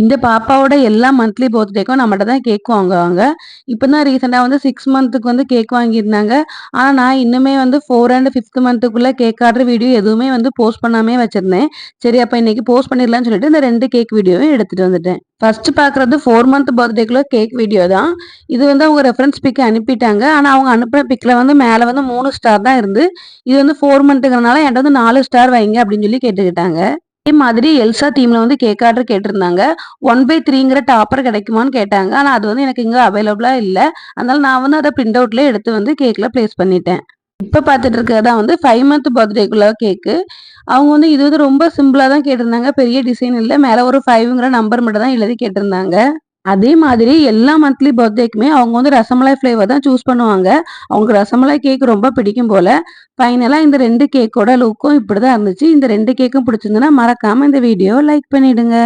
இந்த பாப்பாவோட எல்லா மந்த்லி பர்த்டேக்கும் நம்மகிட்ட தான் கேக் வாங்குவாங்க. இப்போ தான் ரீசெண்டாக வந்து சிக்ஸ் மந்த்துக்கு வந்து கேக் வாங்கியிருந்தாங்க. ஆனால் நான் இன்னுமே வந்து ஃபோர் அண்ட் ஃபிஃப்த் மந்த்துக்குள்ளே கேக் ஆர்டர் வீடியோ எதுவுமே வந்து போஸ்ட் பண்ணாமே வச்சுருந்தேன். சரி அப்போ இன்னைக்கு போஸ்ட் பண்ணிடலாம்னு சொல்லிட்டு இந்த ரெண்டு கேக் வீடியோவும் எடுத்துகிட்டு வந்துட்டேன். ஃபர்ஸ்ட் பார்க்குறது ஃபோர் மந்த் பர்த்டேக்குள்ள கேக் வீடியோ தான். இது வந்து அவங்க ரெஃபரன்ஸ் பிக் அனுப்பிட்டாங்க. ஆனால் அவங்க அனுப்பின பிக்கில் வந்து மேலே வந்து மூணு ஸ்டார் தான் இருந்து இது வந்து ஃபோர் மந்த்துங்கிறனால என்கிட்ட வந்து நாலு ஸ்டார் வைங்க அப்படின்னு சொல்லி கேட்டுக்கிட்டாங்க. அதே மாதிரி எல்சா டீம்ல வந்து கேக் ஆர்டர் கேட்டிருந்தாங்க. ஒன் பை த்ரீங்கிற டாப்பர் கிடைக்குமான்னு கேட்டாங்க. ஆனால் அது வந்து எனக்கு இங்கே அவைலபிளாக இல்லை. அதனால நான் வந்து அதை பிரிண்ட் அவுட்ல எடுத்து வந்து கேக்கில் ப்ளேஸ் பண்ணிட்டேன். இப்போ பார்த்துட்டு இருக்கிறதா வந்து ஃபைவ் மந்த் பர்த்டேக்குள்ள கேக்கு அவங்க வந்து இது வந்து ரொம்ப சிம்பிளாக தான் கேட்டிருந்தாங்க. பெரிய டிசைன் இல்லை. மேலே ஒரு ஃபைவ்ங்கிற நம்பர் மட்டும் தான் எழுதி கேட்டிருந்தாங்க. அதே மாதிரி எல்லா மந்த்லி பர்த்டேக்குமே அவங்க வந்து ரசமலாய் ஃப்ளேவர் தான் சூஸ் பண்ணுவாங்க. அவங்களுக்கு ரசமலாய் கேக் ரொம்ப பிடிக்கும் போல. ஃபைனலாக இந்த ரெண்டு கேக்கோட லுக்கும் இப்படி தான் இருந்துச்சு. இந்த ரெண்டு கேக்கும் பிடிச்சிருந்துன்னா மறக்காமல் இந்த வீடியோ லைக் பண்ணிடுங்க.